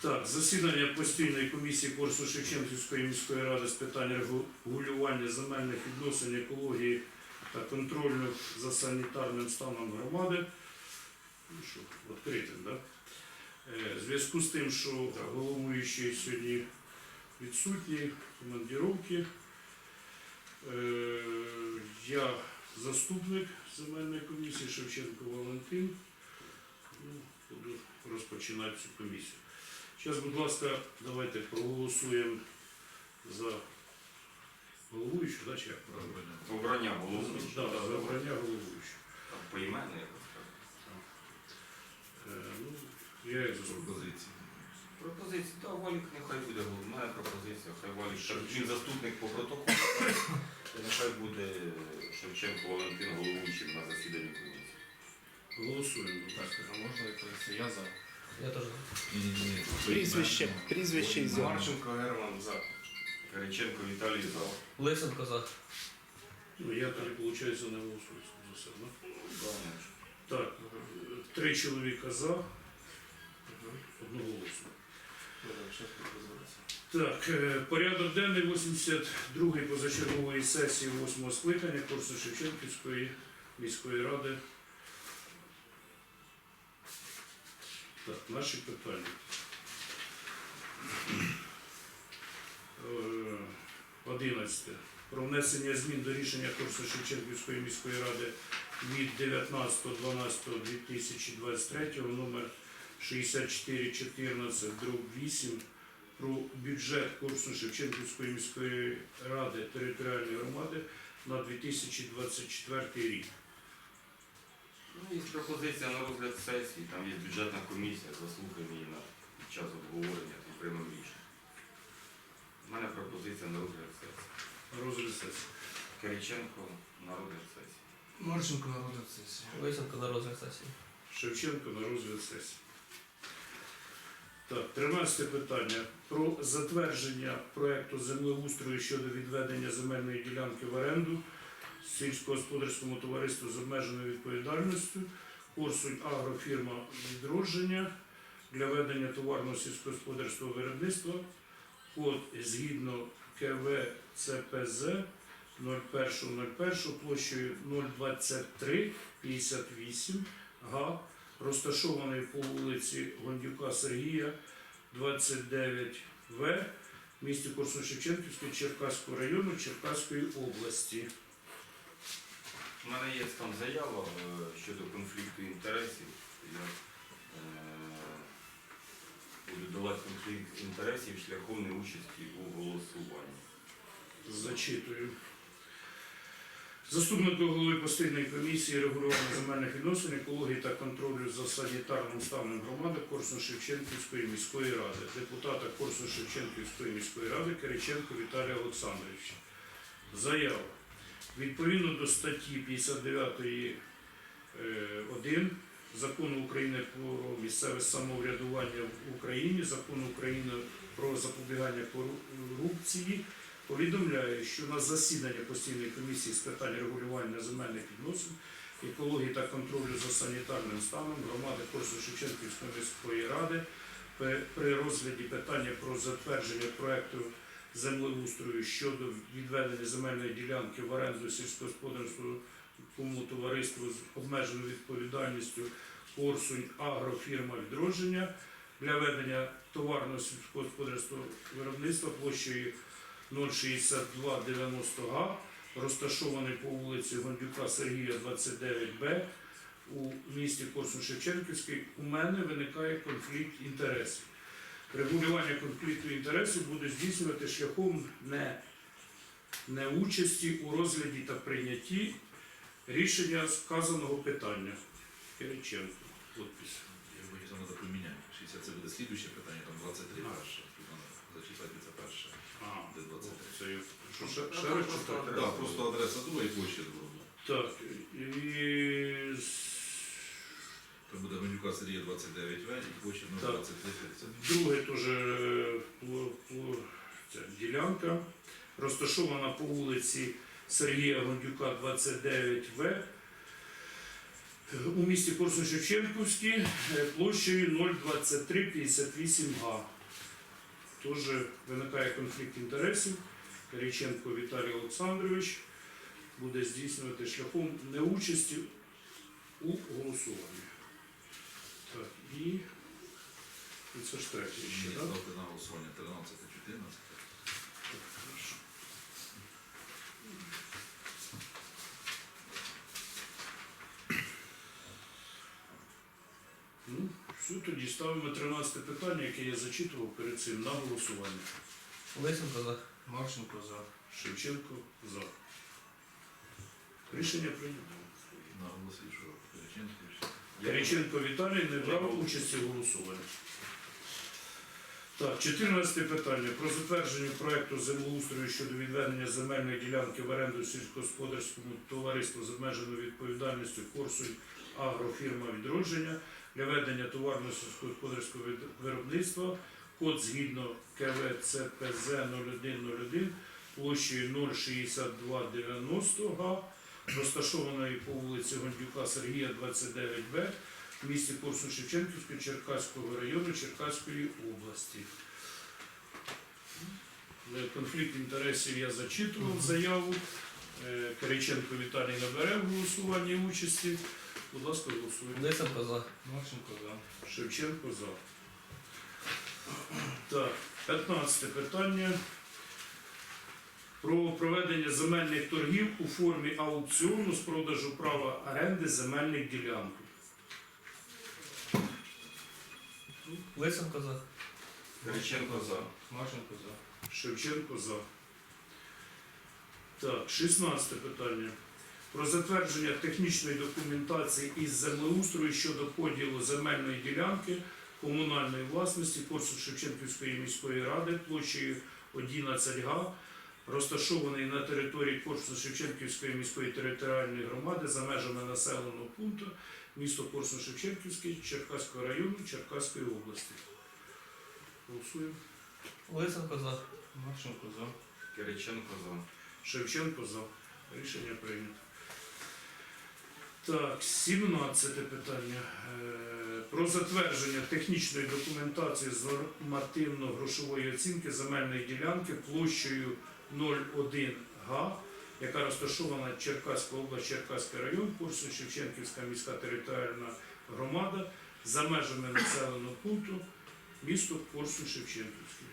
Так, засідання постійної комісії Корсу Шевченківської міської ради з питань регулювання земельних відносин, екології та контролю за санітарним станом громади. Ну що, відкритим, да? Е, В зв'язку з тим, що головуючий сьогодні відсутній, командіровки, е, я заступник земельної комісії Шевченко Валентин. Ну, Буду розпочинати цю комісію. Зараз, будь ласка, давайте проголосуємо за головуючу, да, чи як правильно? Обрання голови. Да, да, за обрання головуючого. Там Поіменно якось. Е, Ну, я як заступник. Пропозиції. Пропозиція, та Валік нехай буде. У мене пропозиція, хай Валік. Він заступник по протоколу. і Нехай буде Шевченко Валентин головуючим на засіданні комісії. Голосуємо, будь ласка. А можна якось я за. Я теж. Прізвище, прізвище і зона. Марченко Герман за. Кириченко Віталій за. Лисенко за. Ну, я тоді, виходить, не голосую за себе. да? Так, три чоловіка за, одноголосно. Так, е, порядок денний 82-ї позачергової сесії 8-го скликання Корсу Шевченківської міської ради. Так, наші питання. Е, 11. Про внесення змін до рішення Корсу Шевченківської міської ради від 19.12.2023 номер 6414 дроб 8 про бюджет курсу Шевченківської міської ради територіальної громади на 2024 рік. Ну, є пропозиція на розгляд сесії, там є бюджетна комісія, заслухаємо її на під час обговорення і приймемо рішення. У мене пропозиція на розгляд сесії. Розгляд сесії. Кириченко на розгляд сесії. Марченко народна сесія. Лисенко на розгляд сесії. Шевченко на розгляд сесії. Так, 13 питання. Про затвердження проекту землеустрою щодо відведення земельної ділянки в оренду сільськогосподарському товариству з обмеженою відповідальністю Корсунь агрофірма відродження для ведення товарного сільськогосподарського виробництва код згідно КВ ЦПЗ 01.01 площею 02358 га, розташований по вулиці Гондюка Сергія, 29В, в місті Корсун-Шевченківського Черкаського району Черкаської області. У мене є там заява е, щодо конфлікту інтересів. Я е, буду давати конфлікт інтересів шляхом неучасті у голосуванні. Зачитую. Заступник голови постійної комісії регулювання земельних відносин, екології та контролю за санітарним станом громади Корсун-Шевченківської міської ради, депутата Корсун-Шевченківської міської ради Кириченко Віталія Олександровича. Заява. Відповідно до статті 59 е, 1 Закону України про місцеве самоврядування в Україні, Закону України про запобігання корупції, повідомляю, що на засідання постійної комісії з питань регулювання земельних відносин, екології та контролю за санітарним станом громади Корсу-Шевченківської міської ради при розгляді питання про затвердження проекту землеустрою щодо відведення земельної ділянки в оренду сільськогосподарському товариству з обмеженою відповідальністю Корсунь агрофірма відродження для ведення товарного сільськогосподарського виробництва площею 06290 га, розташований по вулиці Гондюка Сергія, 29Б у місті Корсун-Шевченківський, у мене виникає конфлікт інтересів. Регулювання конфлікту інтересів буде здійснювати шляхом не, не участі у розгляді та прийнятті рішення сказаного питання. Кириченко. Подпис. Я думаю, що треба поміняти. 60 це буде слідуюче питання, там 23 А. перше. Зачитати це перше. А, Де 23. це я- що ще, Ну, ще раз читати? Так, просто адреса друга і площа друга. Так, і Гонюка Сергія 29В і площа Так. 023 30. Друге теж е, ця ділянка розташована по вулиці Сергія Гондюка, 29В. у місті Корсун-Шевченківський е, площею 02358 га. Теж виникає конфлікт інтересів. Кириченко Віталій Олександрович буде здійснювати шляхом неучасті у голосуванні. Так, і, і це ж третє ще, так? ставте на голосування 13 14. Так, хорошо. Ну, все, тоді ставимо 13 питання, яке я зачитував перед цим на голосування. Лисенко за. Марченко за. Шевченко за. Рішення прийнято. Наголосив, що Кириченко. Кириченко Віталій не брав участі в голосуванні. Так, 14 питання. Про затвердження проекту землеустрою щодо відведення земельної ділянки в оренду сільськогосподарському товариству з обмеженою відповідальністю Корсунь агрофірма відродження для ведення товарно сільськогосподарського виробництва. Код згідно КВЦПЗ 0101 площею 06290 га, розташованої по вулиці Гондюка Сергія 29Б в місті Корсун Шевченківського Черкаського району Черкаської області. Конфлікт інтересів я зачитував заяву. Е, Кириченко Віталій набере в голосуванні участі. Будь ласка, голосуємо. Лисенко за. Марченко за. Шевченко за. Так, 15 питання. Про проведення земельних торгів у формі аукціону з продажу права оренди земельних ділянок. Лисенко за. Кириченко за. Марченко за. Шевченко за. Так, 16 питання. Про затвердження технічної документації із землеустрою щодо поділу земельної ділянки комунальної власності Корсу Шевченківської міської ради площею 11 га, розташований на території Корсу Шевченківської міської територіальної громади за межами населеного пункту місто Корсун Шевченківський Черкаського району Черкаської області. Голосуємо. Лисенко за. Марченко за. Кириченко за. Шевченко за. Рішення прийнято. Так, 17 питання. Е, Про затвердження технічної документації з нормативно-грошової оцінки земельної ділянки площею 01 га, яка розташована Черкаська область, Черкаський район, Корсун Шевченківська міська територіальна громада за межами населеного пункту місто Корсун Шевченківський.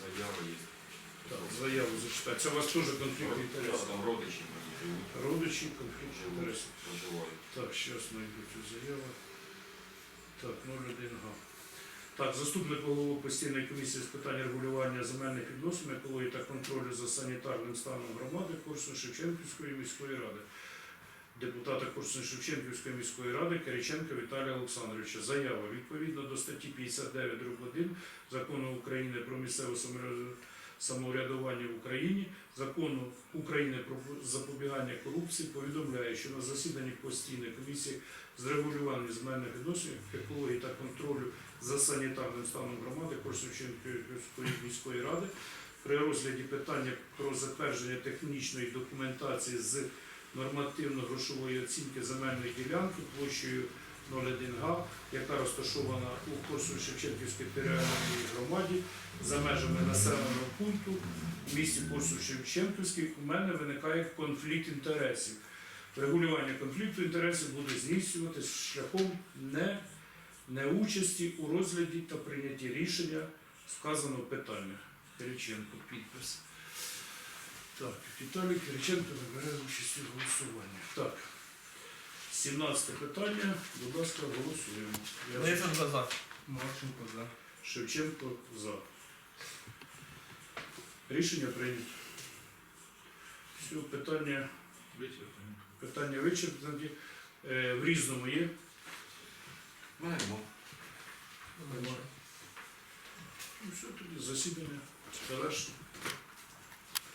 Заява є. Так, заяву зачитати. Це у вас теж конфлікт інтересів. Там родичі живуть. Родичі, конфлікт інтересів. проживають. Так, зараз знайду цю заяву. Так, 01 га. Так, заступник голови постійної комісії з питань регулювання земельних відносин, екології та контролю за санітарним станом громади Корсун Шевченківської міської ради. Депутата Корсун Шевченківської міської ради Кириченка Віталія Олександровича. Заява відповідно до статті 59 дроб 1 Закону України про місцеве самовряд- самоврядування в Україні, Закону України про запобігання корупції повідомляє, що на засіданні постійної комісії з регулювання земельних відносин, екології та контролю за санітарним станом громади Корсунченківської міської ради при розгляді питання про затвердження технічної документації з нормативно-грошової оцінки земельної ділянки площею 01 га, яка розташована у Корсун-Шевченківській територіальній громаді за межами населеного пункту в місті Корсун-Шевченківський, у мене виникає конфлікт інтересів. Регулювання конфлікту інтересів буде здійснюватися шляхом не, неучасті у розгляді та прийнятті рішення вказаного питання. Кириченко, підпис. Так, Віталій Кириченко набере участь у голосуванні. Так. 17 питання, будь ласка, голосуємо. Я Лисенко за. Марченко за. Шевченко за. Рішення прийнято. Все, питання, Вичерпані. питання вичерпані. Е, в різному є. Нема. Ну все, тоді засідання завершено.